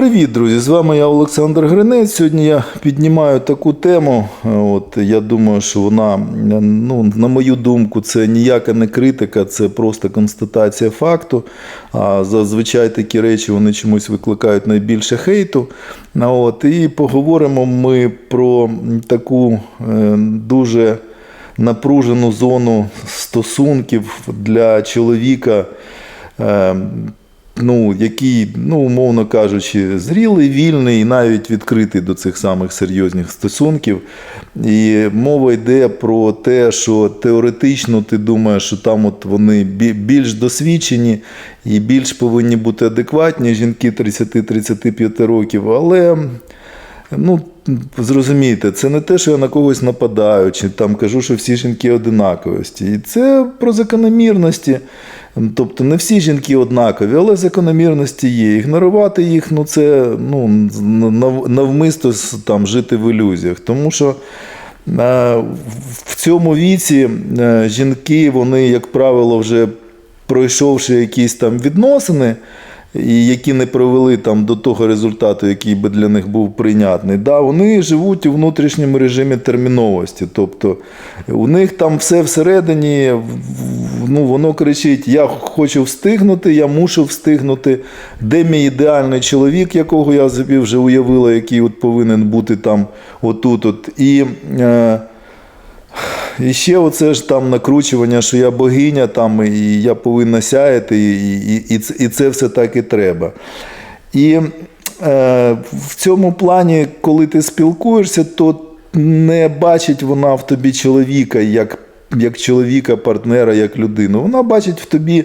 Привіт, друзі! З вами я Олександр Гринець. Сьогодні я піднімаю таку тему. От я думаю, що вона, ну, на мою думку, це ніяка не критика, це просто констатація факту. А зазвичай такі речі вони чомусь викликають найбільше хейту. От, і поговоримо ми про таку е, дуже напружену зону стосунків для чоловіка. Ну, який, ну, умовно кажучи, зрілий, вільний і навіть відкритий до цих самих серйозних стосунків. І мова йде про те, що теоретично ти думаєш, що там от вони більш досвідчені і більш повинні бути адекватні жінки 30-35 років, але. Ну, зрозумійте, це не те, що я на когось нападаю, чи там кажу, що всі жінки одинаковості. І це про закономірності. Тобто не всі жінки однакові, але закономірності є. Ігнорувати їх, ну це ну, навмисто там, жити в ілюзіях. Тому що е, в цьому віці е, жінки, вони, як правило, вже пройшовши якісь там відносини, і які не привели там до того результату, який би для них був прийнятний, да, вони живуть у внутрішньому режимі терміновості. Тобто у них там все всередині, ну, воно кричить: Я хочу встигнути, я мушу встигнути. Де мій ідеальний чоловік, якого я собі вже уявила, який от повинен бути там отут. От. І, е, і ще оце ж там накручування, що я богиня, там, і я повинна сяяти, і, і, і, це- все так і треба. І е, в цьому плані, коли ти спілкуєшся, то не бачить вона в тобі чоловіка як, як чоловіка, партнера, як людину. Вона бачить в тобі.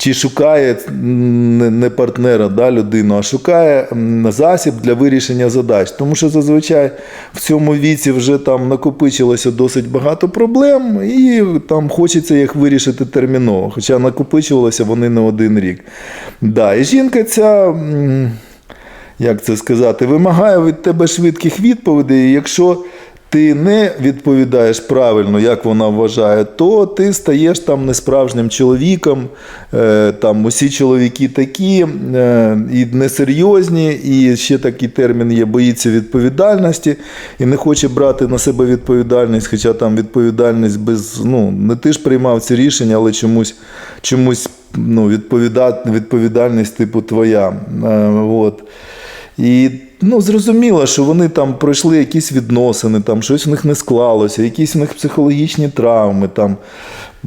Чи шукає не- не партнера, да, людину, а шукає засіб для вирішення задач. Тому що зазвичай в цьому віці вже там накопичилося досить багато проблем, і там хочеться їх вирішити терміново. Хоча накопичувалося вони не один рік. Да, і жінка ця. як це сказати, вимагає від тебе швидких відповідей. Якщо ти не відповідаєш правильно, як вона вважає, то ти стаєш там несправжнім чоловіком. Е, там усі чоловіки такі е, і несерйозні, і ще такий термін є боїться відповідальності і не хоче брати на себе відповідальність, хоча там відповідальність без ну не ти ж приймав ці рішення, але чомусь чомусь ну, відповідальність типу твоя. Е, от. І ну, зрозуміло, що вони там пройшли якісь відносини, там щось в них не склалося, якісь в них психологічні травми, там,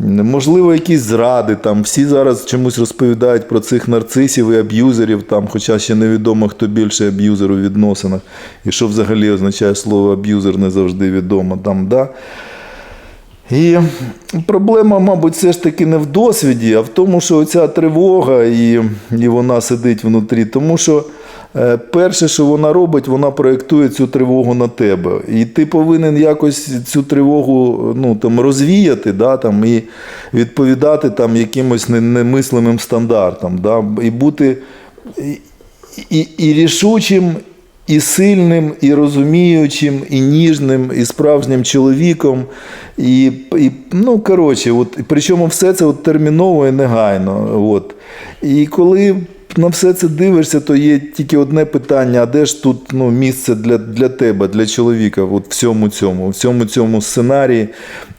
можливо, якісь зради. Там. Всі зараз чомусь розповідають про цих нарцисів і аб'юзерів, там, хоча ще невідомо, хто більше аб'юзер у відносинах, і що взагалі означає слово аб'юзер не завжди відомо. Там, да? І проблема, мабуть, все ж таки не в досвіді, а в тому, що оця тривога і, і вона сидить внутрі. Тому що перше, що вона робить, вона проєктує цю тривогу на тебе. І ти повинен якось цю тривогу ну, там, розвіяти да, там, і відповідати там, якимось не- немислимим стандартам. Да, і бути і, і, і рішучим, і сильним, і розуміючим, і ніжним, і справжнім чоловіком. І, і ну, коротше, от, причому все це от терміново і негайно. От. І коли на все це дивишся, то є тільки одне питання: а де ж тут ну, місце для, для тебе, для чоловіка, от всьому цьому, у всьому цьому сценарії,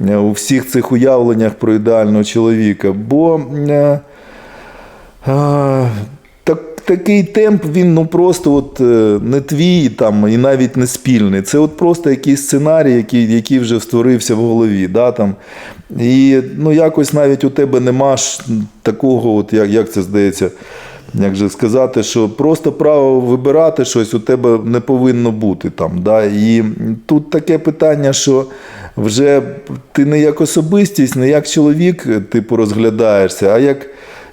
е, у всіх цих уявленнях про ідеального чоловіка. Бо е, а, так, такий темп він ну просто от, е, не твій там, і навіть не спільний. Це от просто якийсь сценарій, який, який вже створився в голові. Да, там. І ну, якось навіть у тебе нема ж такого, от, як, як це здається. Як же сказати, що просто право вибирати щось у тебе не повинно бути там. Да? І тут таке питання, що вже ти не як особистість, не як чоловік, типу, розглядаєшся, а як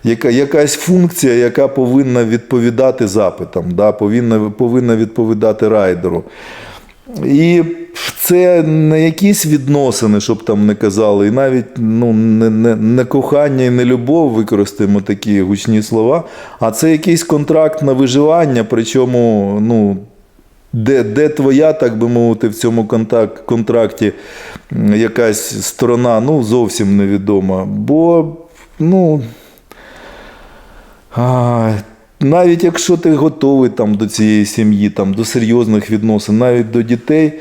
яка, якась функція, яка повинна відповідати запитам, да? повинна, повинна відповідати райдеру. І це не якісь відносини, щоб там не казали, і навіть ну, не, не, не кохання і не любов, використаємо такі гучні слова, а це якийсь контракт на виживання, причому ну, де, де твоя, так би мовити, в цьому контакт, контракті якась сторона ну, зовсім невідома. Бо, ну. А, навіть якщо ти готовий там до цієї сім'ї, там, до серйозних відносин, навіть до дітей,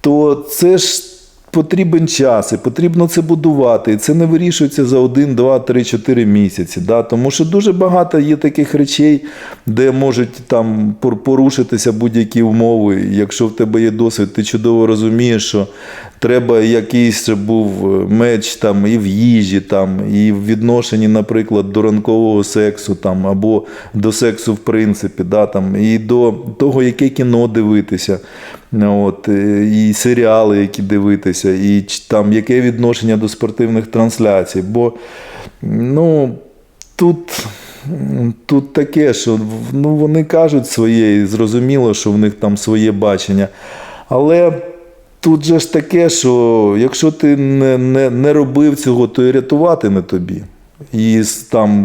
то це ж потрібен час, і потрібно це будувати. І це не вирішується за один, два, три, чотири місяці. Да? Тому що дуже багато є таких речей, де можуть там пор- порушитися будь-які умови. Якщо в тебе є досвід, ти чудово розумієш, що треба якийсь був е, меч там і в їжі, там, і в відношенні, наприклад, до ранкового сексу, там, або до сексу в принципі, да, там, і до того, яке кіно дивитися, от, е, і серіали, які дивитися, і там, яке відношення до спортивних трансляцій. Бо ну, тут. Тут таке, що ну, вони кажуть своє, і зрозуміло, що в них там своє бачення. Але тут же ж таке, що якщо ти не, не, не робив цього, то і рятувати не тобі. І там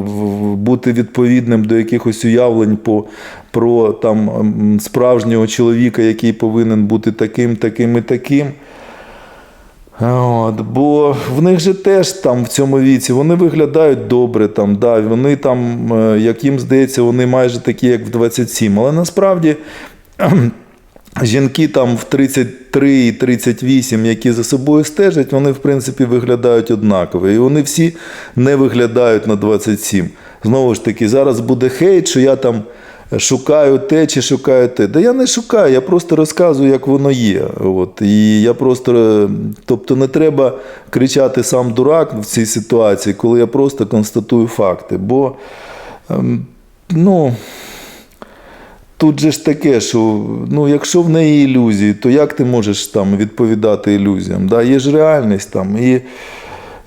бути відповідним до якихось уявлень по, про там, справжнього чоловіка, який повинен бути таким, таким і таким. От, бо в них же теж там в цьому віці вони виглядають добре, там, да, вони там, е, як їм здається, вони майже такі, як в 27. Але насправді жінки там в 33 і 38, які за собою стежать, вони в принципі виглядають однаково. І вони всі не виглядають на 27. Знову ж таки, зараз буде хейт, що я там шукаю те чи шукаю те. Да я не шукаю, я просто розказую, як воно є. От. І я просто, е, тобто не треба кричати сам дурак в цій ситуації, коли я просто констатую факти. Бо ем, ну, тут же ж таке, що ну, якщо в неї ілюзії, то як ти можеш там відповідати ілюзіям? Да? Є ж реальність там. І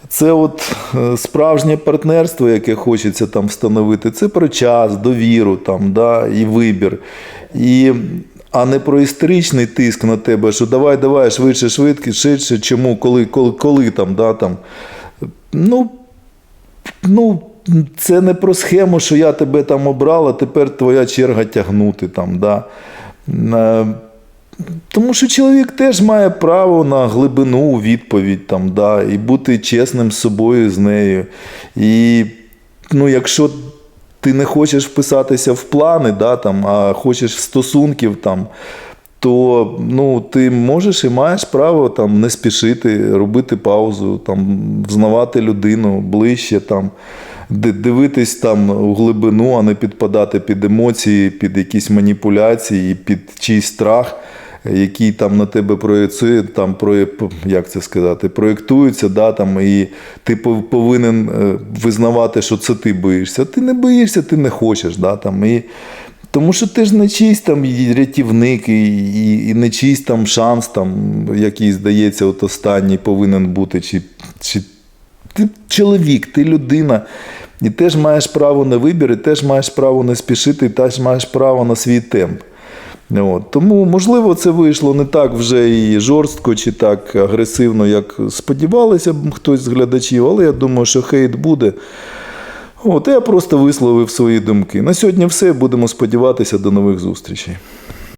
це от е, справжнє партнерство, яке хочеться там встановити, це про час, довіру там, да, і вибір. І, а не про історичний тиск на тебе, що давай, давай, швидше, швидше, швидше, чому, коли, коли, коли там, да, там. Ну, ну, це не про схему, що я тебе там обрала, тепер твоя черга тягнути там. Да. Е, Тому що чоловік теж має право на глибину у відповідь там, да, і бути чесним з собою, з нею. І ну, якщо ти не хочеш вписатися в плани, да, там, а хочеш стосунків, там, то ну, ти можеш і маєш право там, не спішити, робити паузу, там, взнавати людину ближче, там, дивитись там у глибину, а не підпадати під емоції, під якісь маніпуляції, під чийсь страх, який там на тебе проєцює, там як це сказати, проєктується, да, там, і ти повинен е, визнавати, що це ти боїшся. Ти не боїшся, ти не хочеш. Да, там, і, тому що ти ж не чийсь там рятівник, і, і, і не чийсь там шанс, там, який, здається, от останній повинен бути. Чи, чи ти чоловік, ти людина. І теж маєш право на вибір, і теж маєш право не спішити, і теж маєш право на свій темп. От. Тому, можливо, це вийшло не так вже і жорстко чи так агресивно, як сподівалися б хтось з глядачів, але я думаю, що хейт буде. От, я просто висловив свої думки. На сьогодні все. Будемо сподіватися до нових зустрічей.